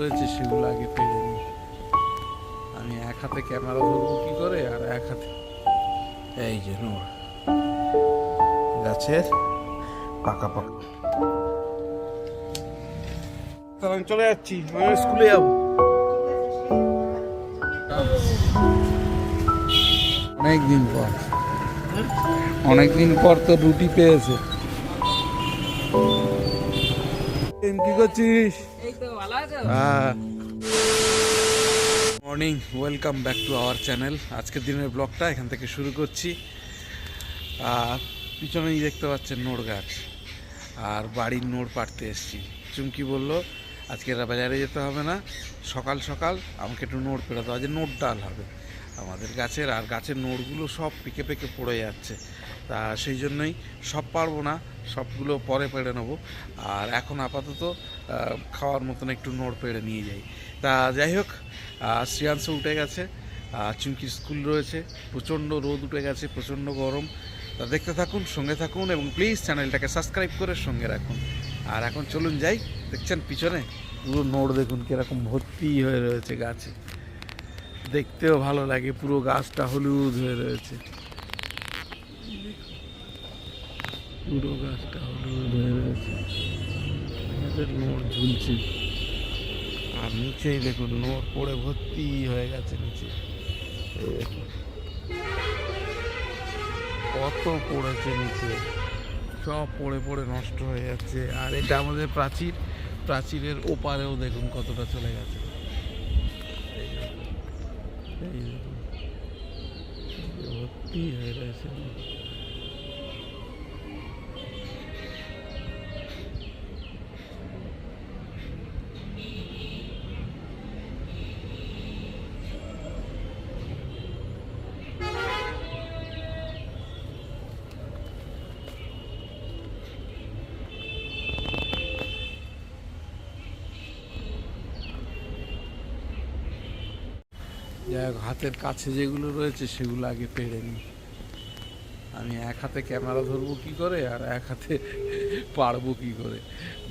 রয়েছে সেগুলো আগে পেরে আমি এক হাতে ক্যামেরা ধরবো কি করে, আর এক হাতে। এই যে নোড় গাছের পাকা পাকা। তাহলে আমি চলে যাচ্ছি, আমি স্কুলে যাব। অনেক দিন পর। অনেক দিন পর তো রুটি পেয়েছে। কি করছিস? Morning welcome back to our channel আজকের দিনের ব্লগটা এখান থেকে শুরু করছি। আর পিছনেই দেখতে পাচ্ছেন নোড় গাছ। আর বাড়ির নোড় পাড়তে এসেছি। চুমকি বলল আজকে বাজারে যেতে হবে না। সকাল সকাল আমাকে একটু নোড় পেড়ে দেওয়া যে নোট ডাল হবে। আমাদের গাছের আর গাছের নোড়গুলো সব পেকে পেকে পড়ে যাচ্ছে। তা সেই জন্যই সব পারব না, সবগুলো পরে পেড়ে নেব। আর এখন আপাতত খাওয়ার মতন একটু নোড় পেড়ে নিয়ে যাই। তা যাই হোক শ্রেয়াংশ উঠে গেছে চুমকি স্কুল রয়েছে, প্রচণ্ড রোদ উঠে গেছে, প্রচণ্ড গরম। তা দেখতে থাকুন, সঙ্গে থাকুন এবং প্লিজ চ্যানেলটাকে সাবস্ক্রাইব করে সঙ্গে রাখুন। আর এখন চলুন যাই, দেখছেন পিছনে পুরো নোড় দেখুন কীরকম ভর্তি হয়ে রয়েছে গাছে। দেখতেও ভালো লাগে, পুরো গাছটা হলুদ হয়ে রয়েছে। পুরো গাছটা হলুদ হয়ে রয়েছে। আমাদের নোড় ঝুলছে। আর নিচেই দেখুন নোড় পড়ে ভর্তি হয়ে গেছে নিচে। কত পড়েছে নিচে। সব পড়ে পড়ে নষ্ট হয়ে যাচ্ছে। আর এটা আমাদের প্রাচীর। প্রাচীরের ওপারেও দেখুন কতটা চলে গেছে। এই দেখুন। ভর্তি হয়ে যাই হোক হাতের কাছে যেগুলো রয়েছে সেগুলো আগে পেরে নিই। আমি এক হাতে ক্যামেরা ধরবো কি করে আর এক হাতে পারব কি করে?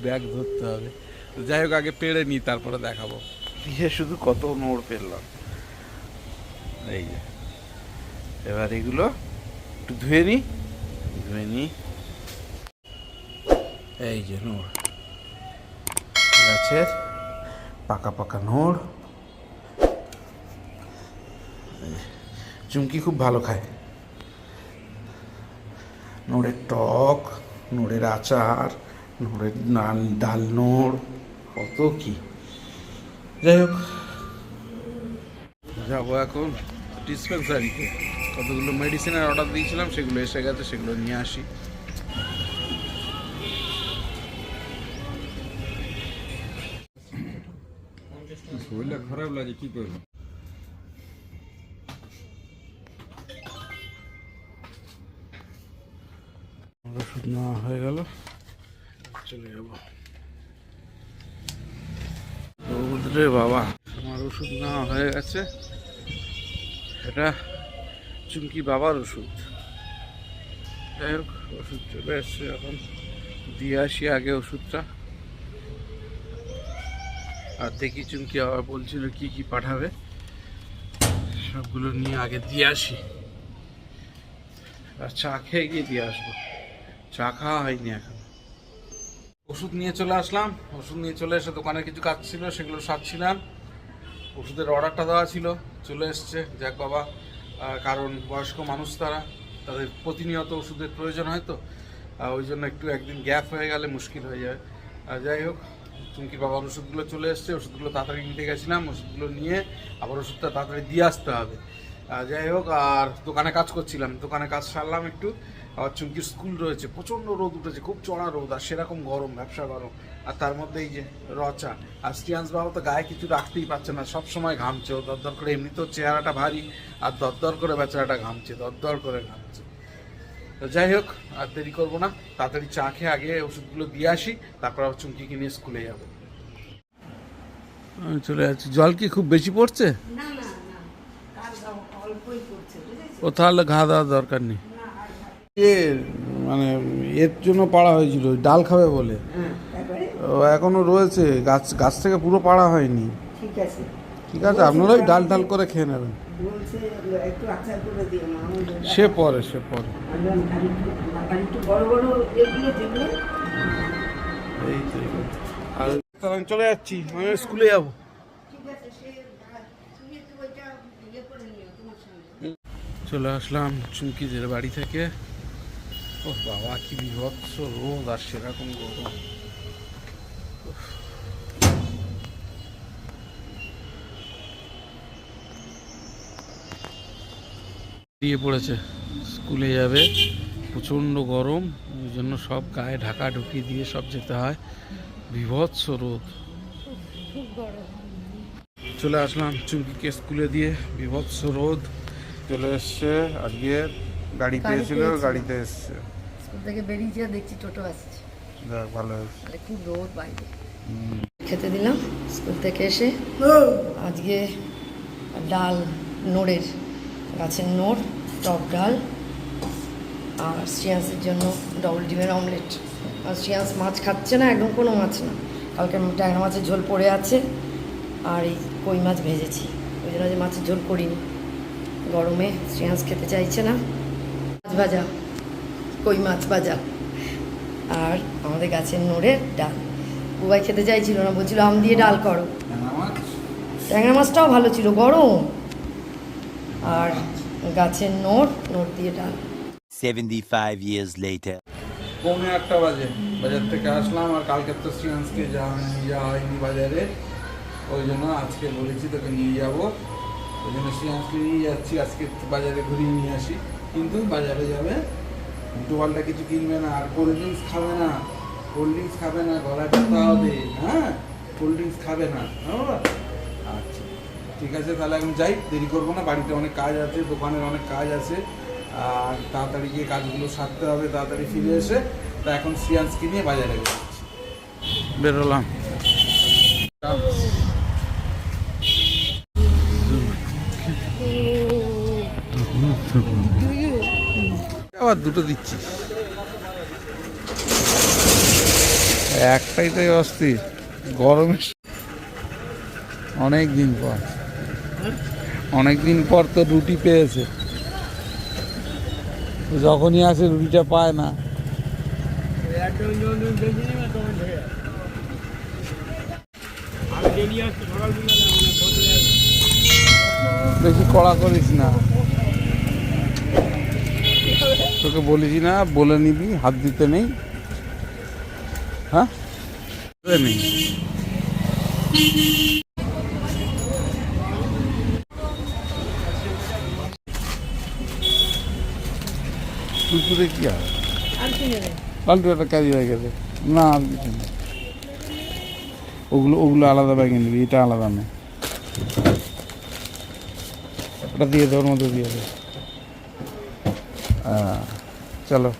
ব্যাগ ধরতে হবে। যাই হোক, আগে পেরে নিই, তারপরে দেখাবো। দিয়ে শুধু কত নোড় পেরলাম। এই যে। এবার এগুলো একটু ধুয়ে নিই। ধুয়ে নিই। এই যে নোড়। গাছের পাকা পাকা নোড়। চুমকি খুব ভালো খায়। নোড়ের টক নোড়ের আচার নোড়ের ডাল ডাল নোড় কত কি। যাই হোক, যাব এখন ডিসপেন্সারিতে। কতগুলো মেডিসিনের অর্ডার দিয়েছিলাম, সেগুলো এসে গেছে, সেগুলো নিয়ে আসি। শরীরটা খারাপ লাগে, কি করব? নেওয়া হয়ে গেল। চলে যাব। রে বাবা, আমার ওষুধ নেওয়া হয়ে গেছে। এটা চুমকি বাবার ওষুধ। যাই হোক, ওষুধ চলে এসছে এখন। দিয়ে আসি আগে ওষুধটা। আর দেখি চুমকি আবার বলছিল কি কি পাঠাবে। সবগুলো নিয়ে আগে দিয়ে আসি। চা খেয়ে গিয়ে দিয়ে আসব। চা খাওয়া হয়নি এখন। ওষুধ নিয়ে চলে আসলাম। ওষুধ নিয়ে চলে এসে দোকানে কিছু কাজ ছিল, সেগুলো সারছিলাম। ওষুধের অর্ডারটা দেওয়া ছিল, চলে এসছে। যাক বাবা কারণ বয়স্ক মানুষ তারা, তাদের প্রতিনিয়ত ওষুধের প্রয়োজন হয় তো ওই জন্য একটু একদিন গ্যাপ হয়ে গেলে মুশকিল হয়ে যায়। আর যাই হোক, চুমকি বাবার ওষুধগুলো চলে এসছে, ওষুধগুলো তাড়াতাড়ি নিতে গেছিলাম, ওষুধগুলো নিয়ে আবার ওষুধটা তাড়াতাড়ি দিয়ে আসতে হবে। যাই হোক, আর দোকানে কাজ করছিলাম। দোকানে কাজ সারলাম একটু। আবার চুমকির স্কুল রয়েছে প্রচণ্ড রোদ উঠেছে খুব চড়া রোদ আর সেরকম গরম ব্যবসা গরম। আর তার মধ্যে এই যে রচা আর স্টিয়ান্স বাবা তো গায়ে কিছু রাখতেই পারছে না সব সময় ঘামছে ও দরদর করে এমনিতেও চেহারাটা ভারী আর দরদর করে বেচারাটা ঘামছে দরদর করে ঘামছে। তো যাই হোক আর দেরি করব না তাড়াতাড়ি চা খেয়ে আগে ওষুধগুলো দিয়ে আসি তারপর আবার চুমকিকে নিয়ে স্কুলে যাব। আমি চলে যাচ্ছি। জল কি খুব বেশি পড়ছে? না না না কাজ অল্পই করছে বুঝেছ ও তাহলে ঘা দেওয়ার দরকার নেই। মানে এর জন্য পাড়া হয়েছিল ডাল খাবে বলে। হ্যাঁ এখনও রয়েছে গাছ গাছ থেকে পুরো পাড়া হয়নি। ঠিক আছে। ঠিক আছে আপনারা ওই ডাল ডাল করে খেয়ে নেবেন। সে পরে সে পরে। আর চলে যাচ্ছি আমি স্কুলে যাব। ইয়ে চলে আসলাম চুমকিদের বাড়ি থেকে। ও বাবা কি বিভৎস রোদ আর সেরকম গরম দিয়ে পড়েছে স্কুলে যাবে প্রচণ্ড গরম ওই জন্য সব গায়ে ঢাকা ঢুকি দিয়ে সব যেতে হয়। বিভৎস রোদ। চলে আসলাম চুমকিকে স্কুলে দিয়ে বিভৎস রোদ। চলে এসছে আজকে গাড়ি পেয়েছিল। গাড়িতে এসছে। থেকে বেরিয়েছে দেখছি টোটো আসছে। ভালো হয়েছে। খুব রোদ বাইরে। খেতে দিলাম স্কুল থেকে এসে। আজকে ডাল নোড়ের গাছের নোড় টক ডাল আর শ্রিয়াংসের জন্য ডবল ডিমের অমলেট আর শ্রিয়াংস মাছ খাচ্ছে না একদম কোনো মাছ না। কালকে ট্যাংরা মাছের ঝোল পড়ে আছে আর এই কই মাছ ভেজেছি। ওই জন্য যে মাছের ঝোল করিনি। গরমে শ্রিয়াংস খেতে চাইছে না। মাছ ভাজা। কই মাছ ভাজা আর আমাদের গাছের নোড়ের ডাল। বুবাই খেতে চাইছিল না বলছিল আম দিয়ে ডাল করো। ট্যাংরা মাছটাও ভালো ছিল গরম। আর গাছের নোট নোট দিয়ে ডাল। 75 years later. পৌনে একটা বাজে। বাজার থেকে আসলাম আর কালকে তো শ্রীয়াংশকে যাওয়া হয়নি বাজারে। ওই জন্য আজকে বলেছি তোকে নিয়ে যাব। ওই জন্য শ্রীয়াংশকে নিয়ে যাচ্ছি আজকে বাজারে ঘুরিয়ে নিয়ে আসি। কিন্তু বাজারে যাবে পাল্টা কিছু কিনবে না আর কোল্ড ড্রিঙ্কস খাবে না কোল্ড ড্রিঙ্কস খাবে না গলা ব্যথা হবে হ্যাঁ? কোল্ড ড্রিঙ্কস খাবে না বাবা? আচ্ছা ঠিক আছে তাহলে আমি যাই দেরি করব না বাড়িতে অনেক কাজ আছে দোকানের অনেক কাজ আছে আর তাড়াতাড়ি গিয়ে কাজগুলো সারতে হবে তাড়াতাড়ি ফিরে এসে তা এখন শ্রিয়াংশকে নিয়ে বাজারে বেরোলাম। আবার দুটো দিচ্ছি একটাই তাই অস্থির গরমে অনেক দিন পর। অনেক দিন পর তো রুটি পেয়েছে। যখনই আসে রুটিটা পায় না। বেশি কড়া করিস না। তোকে বলেছি না, বলে নিবি, হাত দিতে নেই। হ্যাঁ? নেই। কি আর? পাল্টু একটা কাজে হয়ে গেছে। না কিছু না। ওগুলো ওগুলো আলাদা ব্যাগে নিবি, এটা আলাদা নেই ওটা দিয়ে দে, ওর মধ্যে দিয়ে দে। হ্যাঁ, চলো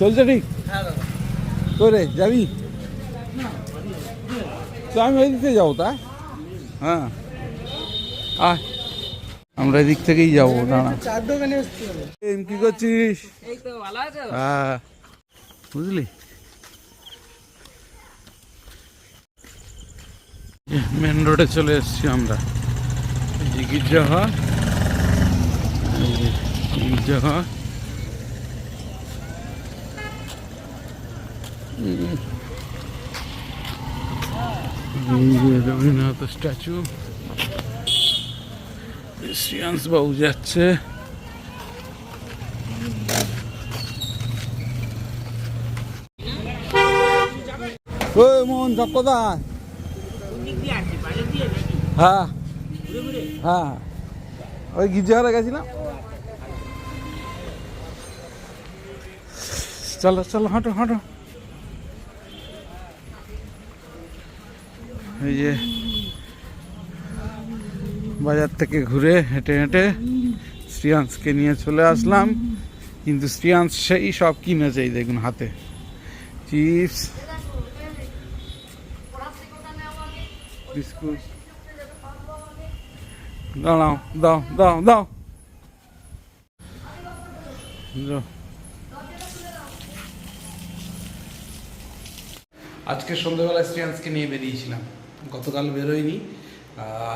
চলছে ঠিক করে যাবি তো আমি ওই দিক থেকে যাব তা হ্যাঁ আয় আমরা এদিক থেকেই যাব দাঁড়া। কি করছিস? হ্যাঁ। বুঝলি? মেন রোডে চলে এসেছি আমরা। উম। এই যে রবীন্দ্রনাথ স্ট্যাচু। শ্রিয়াংশ বাবু যাচ্ছে ওই মোহন সব কোথায় হ্যাঁ হ্যাঁ ওই গির্জাঘরে গেছিলাম চলো চলো হাঁটো হাঁটো এই যে বাজার থেকে ঘুরে হেঁটে হেঁটে শ্রিয়াংশকে নিয়ে চলে আসলাম। কিন্তু শ্রিয়াংশ সেই সব কিনেছে এই দেখুন হাতে। Chips, biscuit. দাঁড়াও, দাও দাও দাও। আজকে সন্ধ্যাবেলা শ্রিয়ান্সকে নিয়ে বেরিয়েছিলাম। গতকাল বেরোয়নি।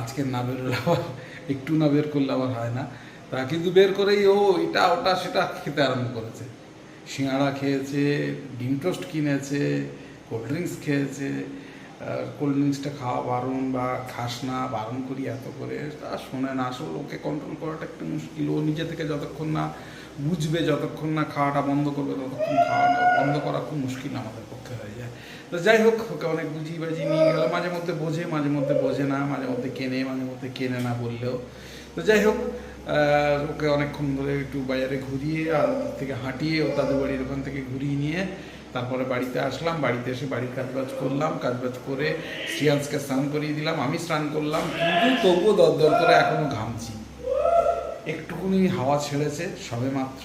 আজকে না বেরোলে আবার, একটু না বের করলে আবার হয় না। তা কিন্তু বের করেই ও এটা, ওটা, সেটা খেতে আরম্ভ করেছে। সিঙাড়া খেয়েছে, ডিম টোস্ট কিনেছে, কোল্ড ড্রিঙ্কস খেয়েছে। কোল্ড ড্রিঙ্কসটা খাওয়া বারণ বা খাস না, বারণ করি এত করে। তা শোনে না, আসলে ওকে কন্ট্রোল করাটা একটু মুশকিল। ও নিজে থেকে যতক্ষণ না বুঝবে যতক্ষণ না খাওয়াটা বন্ধ করবে, ততক্ষণ খাওয়াটা বন্ধ করা খুব মুশকিল আমাদের পক্ষে হয়ে যায়। তো যাই হোক, ওকে অনেক বুঝিয়ে বাজিয়ে নিয়ে গেল। মাঝে মধ্যে বোঝে, মাঝে মধ্যে বোঝে না, মাঝে মধ্যে কেনে, মাঝে মধ্যে কেনে না বললেও। তো যাই হোক ওকে অনেকক্ষণ ধরে একটু বাজারে ঘুরিয়ে, আর থেকে হাঁটিয়ে, ও তাদের বাড়ির ওখান থেকে ঘুরিয়ে নিয়ে, তারপরে বাড়িতে আসলাম। বাড়িতে এসে বাড়ির কাজবাজ করলাম। কাজবাজ করে শ্রিয়ান্সকে স্নান করিয়ে দিলাম। আমি স্নান করলাম, কিন্তু তবুও দরদর করে এখনও ঘামছি। একটুকুনি হাওয়া ছেড়েছে সবে মাত্র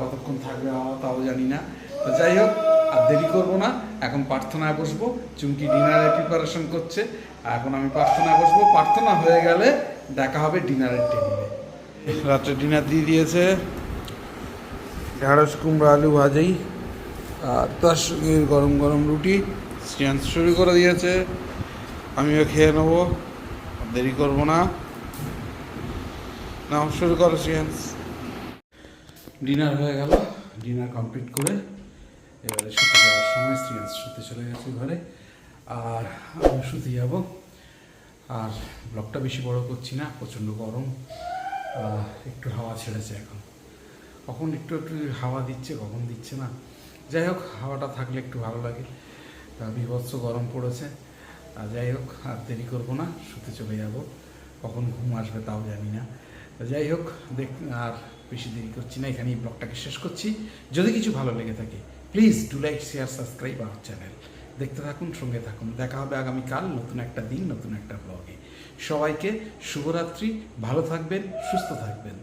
কতক্ষণ থাকবে হাওয়া তাও জানি না। তো যাই হোক, আর দেরি করব না, এখন প্রার্থনায় বসবো, চুমকি ডিনারের প্রিপারেশন করছে, এখন আমি প্রার্থনায় বসবো, প্রার্থনা হয়ে গেলে দেখা হবে ডিনারের টেবিলে রাত্রে ডিনার দিয়ে দিয়েছে, ঢেঁড়স, কুমড়ো, আলু ভাজাই, আর তার সঙ্গে গরম গরম রুটি স্ট্যান্ড শুরু করে দিয়েছে। আমিও খেয়ে নেব দেরি করব না। নাও, শুরু করো সিয়ান্স ডিনার হয়ে গেল। ডিনার কমপ্লিট করে এবারে শুতে যাওয়ার সময় সিয়ান্স শুতে চলে গেছে ঘরে। আর আমি শুতে যাব। আর ব্লগটা বেশি বড় করছি না, প্রচণ্ড গরম। একটু হাওয়া ছেড়েছে এখন। কখন একটু একটু হাওয়া দিচ্ছে, কখন দিচ্ছে না। যাই হোক, হাওয়াটা থাকলে একটু ভালো লাগে। বীভৎস গরম পড়েছে। আর যাই হোক, আর দেরি করব না, শুতে চলে যাব। কখন ঘুম আসবে তাও জানি না। যাই হোক, দেখ, আর বেশি দেরি করছি না, এখানেই ব্লগটাকে শেষ করছি। যদি কিছু ভালো লেগে থাকে please do like share subscribe our channel দেখতে থাকুন, সঙ্গে থাকুন। দেখা হবে আগামীকাল নতুন একটা দিন, নতুন একটা ব্লগে সবাইকে শুভরাত্রি, ভালো থাকবেন, সুস্থ থাকবেন।